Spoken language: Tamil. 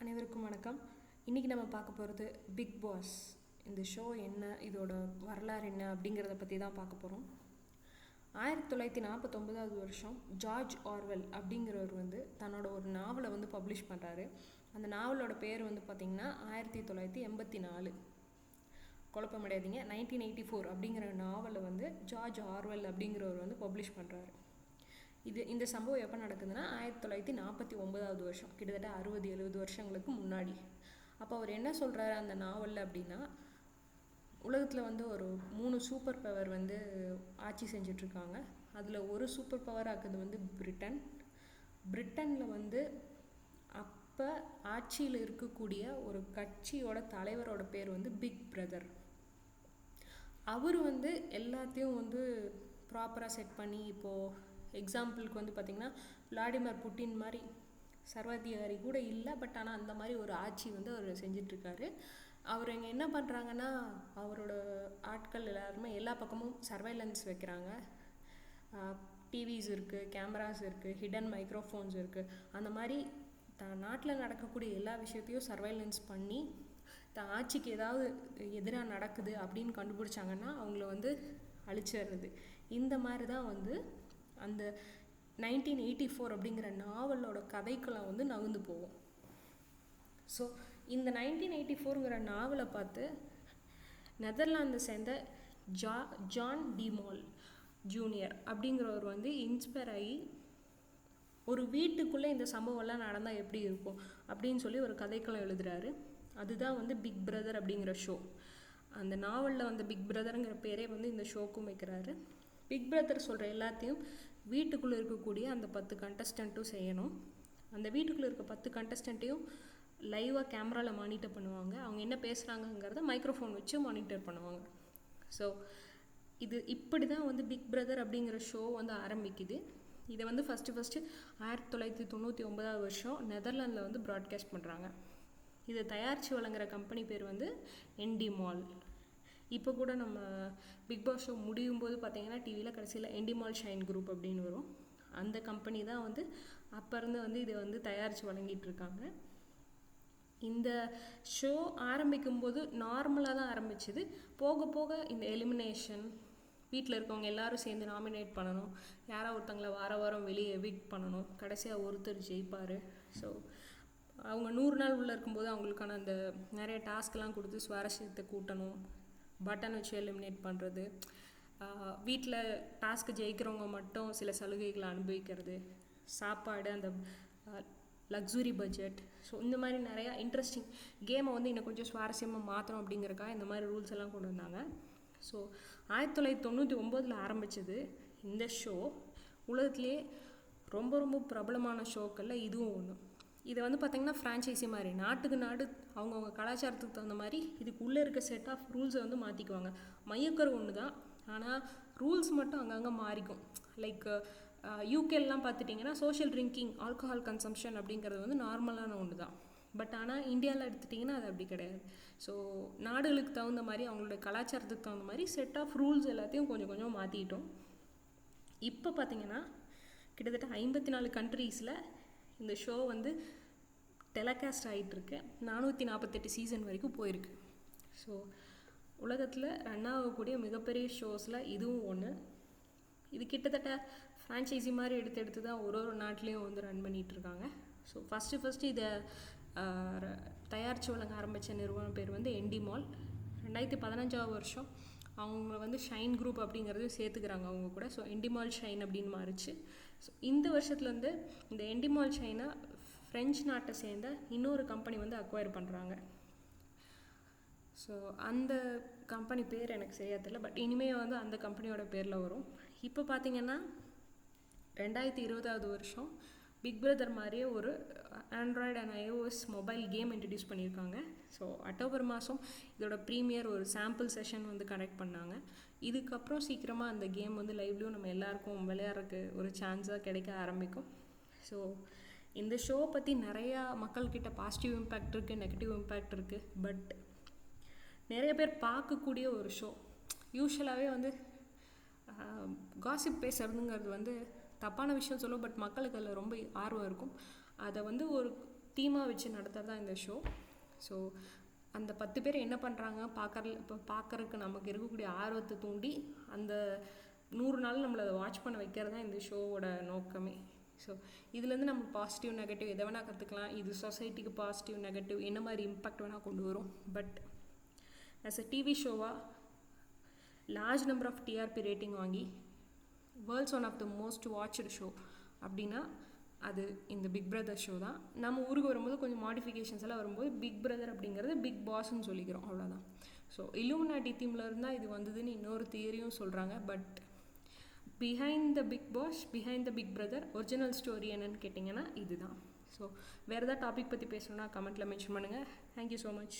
அனைவருக்கும் வணக்கம். இன்றைக்கி நம்ம பார்க்க போகிறது பிக் பாஸ் இந்த ஷோ என்ன இதோட வரலாறு என்ன அப்படிங்கிறத பற்றி தான் பார்க்க போகிறோம் ஆயிரத்தி தொள்ளாயிரத்தி நாற்பத்தொம்பதாவது வருஷம் ஜார்ஜ் ஆர்வெல் அப்படிங்கிறவர் வந்து தன்னோட ஒரு நாவலை வந்து பப்ளிஷ் பண்ணுறாரு அந்த நாவலோட பேர் வந்து பார்த்திங்கன்னா ஆயிரத்தி தொள்ளாயிரத்தி எண்பத்தி நாலு. குழப்பமடையாதீங்க. நைன்டீன் எயிட்டி ஃபோர் அப்படிங்கிற நாவலை வந்து ஜார்ஜ் ஆர்வெல் அப்படிங்கிறவர் வந்து பப்ளிஷ் பண்ணுறாரு இது இந்த சம்பவம் எப்போ நடக்குதுன்னா ஆயிரத்தி தொள்ளாயிரத்தி நாற்பத்தி ஒன்பதாவது வருஷம். கிட்டத்தட்ட அறுபது எழுபது வருஷங்களுக்கு முன்னாடி. அப்போ அவர் என்ன சொல்கிறாரு அந்த நாவலில் அப்படின்னா உலகத்தில் வந்து ஒரு மூணு சூப்பர் பவர் வந்து ஆட்சி செஞ்சிட்ருக்காங்க. அதில் ஒரு சூப்பர் பவர் ஆக்குது வந்து பிரிட்டன். பிரிட்டனில் வந்து அப்போ ஆட்சியில் இருக்கக்கூடிய ஒரு கட்சியோட தலைவரோட பேர் வந்து பிக் பிரதர் அவர் வந்து எல்லாத்தையும் வந்து ப்ராப்பராக செட் பண்ணி இப்போது எக்ஸாம்பிளுக்கு வந்து பார்த்திங்கன்னா விளாடிமிர் புட்டின் மாதிரி சர்வாதிகாரி கூட இல்லை பட் ஆனால் அந்த மாதிரி ஒரு ஆட்சி வந்து அவர் செஞ்சிட்ருக்காரு. அவர் இங்கே என்ன பண்ணுறாங்கன்னா அவரோட ஆட்கள் எல்லாருமே எல்லா பக்கமும் சர்வைலன்ஸ் வைக்கிறாங்க. டிவிஸ் இருக்குது கேமராஸ் இருக்குது ஹிடன் மைக்ரோஃபோன்ஸ் இருக்குது அந்த மாதிரி தான் நாட்டில் நடக்கக்கூடிய எல்லா விஷயத்தையும் சர்வைலன்ஸ் பண்ணி தான் ஆட்சிக்கு ஏதாவது எதிராக நடக்குது அப்படின்னு கண்டுபிடிச்சாங்கன்னா அவங்கள வந்து அழிச்சிடுறது இந்த மாதிரி தான் வந்து அந்த நைன்டீன் எயிட்டி ஃபோர் அப்படிங்கிற நாவலோட கதைக்கெல்லாம் வந்து நகர்ந்து போகும். ஸோ இந்த நைன்டீன் எயிட்டி ஃபோருங்கிற நாவலை பார்த்து நெதர்லாந்தை சேர்ந்த ஜா ஜான் டிமால் ஜூனியர் அப்படிங்கிறவர் வந்து இன்ஸ்பயர் ஆகி ஒரு வீட்டுக்குள்ளே இந்த சம்பவம்லாம் நடந்தால் எப்படி இருக்கும் அப்படின்னு சொல்லி ஒரு கதைக்களம் எழுதுறாரு. அதுதான் வந்து பிக் பிரதர் அப்படிங்கிற ஷோ. அந்த நாவலில் வந்து பிக் பிரதருங்கிற பேரே வந்து இந்த ஷோக்கும் வைக்கிறாரு. பிக் பிரதர் சொல்கிற எல்லாத்தையும் வீட்டுக்குள்ளே இருக்கக்கூடிய அந்த பத்து கண்டஸ்டண்ட்டும் செய்யணும். அந்த வீட்டுக்குள்ளே இருக்க பத்து கண்டஸ்டண்ட்டையும் லைவாக கேமராவில் மானிட்டர் பண்ணுவாங்க. அவங்க என்ன பேசுகிறாங்கங்கிறத மைக்ரோஃபோன் வச்சு மானிட்டர் பண்ணுவாங்க. ஸோ இது இப்படி தான் வந்து பிக் பிரதர் அப்படிங்கிற ஷோ வந்து ஆரம்பிக்குது. இதை வந்து ஃபஸ்ட்டு ஃபஸ்ட்டு ஆயிரத்தி தொள்ளாயிரத்தி தொண்ணூற்றி ஒன்பதாவது வருஷம் நெதர்லாண்டில் வந்து ப்ராட்காஸ்ட் பண்ணுறாங்க இதை தயாரித்து வழங்குற கம்பெனி பேர் வந்து என்டி மால் இப்போ கூட நம்ம பிக் பாஸ் ஷோ முடியும் போது பார்த்தீங்கன்னா டிவியில் கடைசியில் எண்டிமால் ஷைன் குரூப் அப்படின்னு வரும். அந்த கம்பெனி தான் வந்து அப்போருந்து வந்து இதை வந்து தயாரித்து வழங்கிட்டு இருக்காங்க. இந்த ஷோ ஆரம்பிக்கும் போது நார்மலாக தான் ஆரம்பிச்சது. போக போக இந்த எலிமினேஷன் வீட்டில் இருக்கவங்க எல்லாரும் சேர்ந்து நாமினேட் பண்ணணும். யாரோ ஒருத்தங்களை வார வாரம் வெளியே எவிக்ட் பண்ணணும். கடைசியாக ஒருத்தர் ஜெயிப்பார். ஸோ அவங்க நூறு நாள் உள்ளே இருக்கும்போது அவங்களுக்கான அந்த நிறைய டாஸ்க்லாம் கொடுத்து சுவாரஸ்யத்தை கூட்டணும். பட்டன் வச்சு எலிமினேட் பண்ணுறது வீட்டில் டாஸ்க்கு ஜெயிக்கிறவங்க மட்டும் சில சலுகைகளை அனுபவிக்கிறது. சாப்பாடு அந்த லக்ஸுரி பட்ஜெட் ஸோ இந்த மாதிரி நிறையா இன்ட்ரெஸ்டிங் கேமை வந்து இன்னும் கொஞ்சம் சுவாரஸ்யமாக மாற்றணும் அப்படிங்கிறக்காக இந்த மாதிரி ரூல்ஸ் எல்லாம் கொண்டு வந்தாங்க. ஸோ ஆயிரத்தி தொள்ளாயிரத்தி தொண்ணூற்றி ஒம்போதில் ஆரம்பித்தது இந்த ஷோ உலகத்துலேயே ரொம்ப ரொம்ப பிரபலமான ஷோக்களில் இதுவும் ஒன்று இதை வந்து பார்த்திங்கன்னா ஃப்ரான்ச்சைசி மாதிரி. நாட்டுக்கு நாடு அவங்கவுங்க கலாச்சாரத்துக்கு தகுந்த மாதிரி இதுக்கு உள்ளே இருக்க செட் ஆஃப் ரூல்ஸை வந்து மாற்றிக்குவாங்க மையக்கரு ஒன்று தான் ஆனால் ரூல்ஸ் மட்டும் அங்கங்கே மாறிக்கும். லைக் யூகேலாம் பார்த்துட்டிங்கன்னா சோஷியல் ட்ரிங்கிங் ஆல்கஹால் கன்சம்ஷன் அப்படிங்கிறது வந்து நார்மலான ஒன்று தான் பட் ஆனால் இந்தியாவில் எடுத்துட்டிங்கன்னா அது அப்படி கிடையாது. ஸோ நாடுகளுக்கு தகுந்த மாதிரி அவங்களுடைய கலாச்சாரத்துக்கு தகுந்த மாதிரி செட் ஆஃப் ரூல்ஸ் எல்லாத்தையும் கொஞ்சம் கொஞ்சம் மாற்றிட்டோம் இப்போ பார்த்திங்கன்னா கிட்டத்தட்ட ஐம்பத்தி நாலு கண்ட்ரீஸில் இந்த ஷோ வந்து டெலகாஸ்ட் ஆகிட்டுருக்கு நானூற்றி நாற்பத்தெட்டு சீசன் வரைக்கும் போயிருக்கு. ஸோ உலகத்தில் ரன் ஆகக்கூடிய மிகப்பெரிய ஷோஸில் இதுவும் ஒன்று இது கிட்டத்தட்ட ஃப்ரான்ச்சைசி மாதிரி எடுத்து எடுத்து தான் ஒரு ஒரு நாட்டிலையும் வந்து ரன் பண்ணிகிட்ருக்காங்க ஸோ ஃபஸ்ட்டு ஃபஸ்ட்டு இதை தயாரித்து வழங்க ஆரம்பித்த நிறுவனம் பேர் வந்து என்டி மால் ரெண்டாயிரத்தி பதினஞ்சாவது வருஷம். அவங்க வந்து ஷைன் குரூப் அப்படிங்கிறதையும் சேர்த்துக்கிறாங்க அவங்க கூட. ஸோ எண்டிமால் ஷைன் அப்படின்னு மாறிச்சு. ஸோ இந்த வருஷத்துலேருந்து இந்த எண்டிமால் ஷைனை ஃப்ரெஞ்ச் நாட்டை சேர்ந்த இன்னொரு கம்பெனி வந்து அக்வயர் பண்ணுறாங்க ஸோ அந்த கம்பெனி பேர் எனக்கு சரியாக தெரியல பட் இனிமேல் வந்து அந்த கம்பெனியோட பேரில் வரும். இப்போ பார்த்தீங்கன்னா ரெண்டாயிரத்தி இருபதாவது வருஷம் பிக் பிரதர் மாதிரியே ஒரு Android and iOS mobile game introduce பண்ணியிருக்காங்க. ஸோ அக்டோபர் மாதம் இதோட ப்ரீமியர் ஒரு சாம்பிள் செஷன் வந்து கனெக்ட் பண்ணாங்க. இதுக்கப்புறம் சீக்கிரமாக அந்த கேம் வந்து லைவ்லையும் நம்ம எல்லாருக்கும் விளையாடுறதுக்கு ஒரு சான்ஸாக கிடைக்க ஆரம்பிக்கும். ஸோ இந்த ஷோ பற்றி நிறையா மக்கள்கிட்ட பாசிட்டிவ் இம்பேக்ட் இருக்குது நெகட்டிவ் இம்பேக்ட் இருக்குது பட் நிறைய பேர் பார்க்கக்கூடிய ஒரு ஷோ யூஸ்வலாகவே வந்து காசிப் பேசுறதுங்கிறது வந்து தப்பான விஷயம் சொல்லும் பட் மக்களுக்கு அதில் ரொம்ப ஆர்வம் இருக்கும். அதை வந்து ஒரு தீமாக வச்சு நடத்துறது தான் இந்த ஷோ ஸோ அந்த பத்து பேர் என்ன பண்ணுறாங்க பார்க்கற இப்போ பார்க்கறதுக்கு நமக்கு இருக்கக்கூடிய ஆர்வத்தை தூண்டி அந்த நூறு நாள் நம்மளை அதை வாட்ச் பண்ண வைக்கிறது தான் இந்த ஷோவோட நோக்கமே. ஸோ இதுலேருந்து நம்ம பாசிட்டிவ் நெகட்டிவ் எதை வேணால் கற்றுக்கலாம் இது சொசைட்டிக்கு பாசிட்டிவ் நெகட்டிவ் என்ன மாதிரி இம்பேக்ட் வேணால் கொண்டு வரும். But as a TV ஷோவாக large number of TRP rating வாங்கி world's one of the most watched show அப்படின்னா அது இந்த பிக் பிரதர் ஷோ தான். நம்ம ஊருக்கு வரும்போது கொஞ்சம் மாடிஃபிகேஷன்ஸ் எல்லாம் வரும்போது பிக் பிரதர் அப்படிங்கிறது பிக் பாஸ்ன்னு சொல்லிக்கிறோம் அவ்வளோதான் ஸோ இலுமினாட்டி தீமில் இருந்தால் இது வந்ததுன்னு இன்னொரு தியரியும் சொல்கிறாங்க but behind the big boss behind the big brother original story என்னன்னு கேட்டிங்கன்னா இதுதான். ஸோ வேறு ஏதாவது டாபிக் பற்றி பேசணுன்னா கமெண்ட்டில் மென்ஷன் பண்ணுங்கள் தேங்க்யூ ஸோ மச்